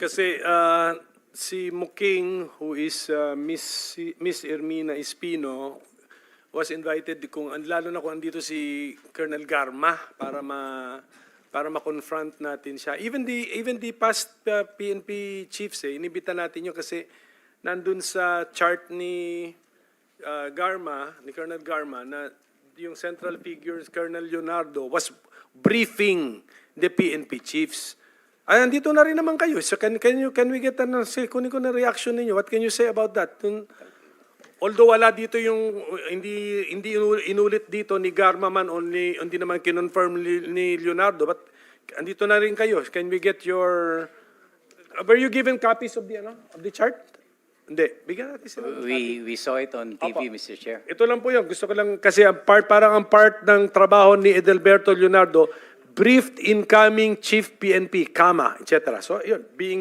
Kasi ah, si Muking, who is ah, Miss, Miss Ermina Espino, was invited kung lalo na kung andito si Colonel Garma para ma para ma-confront natin siya. Even the even the past uh, PNP chiefs eh inibita natin yun kasi nandun sa chart ni uh, Garma, ni Colonel Garma na yung central figures Colonel Leonardo was briefing the PNP chiefs. Ay, andito na rin naman kayo. So can, can, you, can we get ano, say, kunin ko na reaction ninyo. What can you say about that? Although wala dito yung hindi hindi inu- inulit dito ni Garma man o ni, hindi naman kinonfirm ni, ni Leonardo but andito na rin kayo. Can we get your Were you given copies of the ano of the chart? Hindi. Bigyan natin sila. ng copy. We, we saw it on Opo. TV, Mr. Chair. Ito lang po yun. Gusto ko lang kasi ang part parang ang part ng trabaho ni Edelberto Leonardo briefed incoming chief PNP, kama, etc. So, yun, being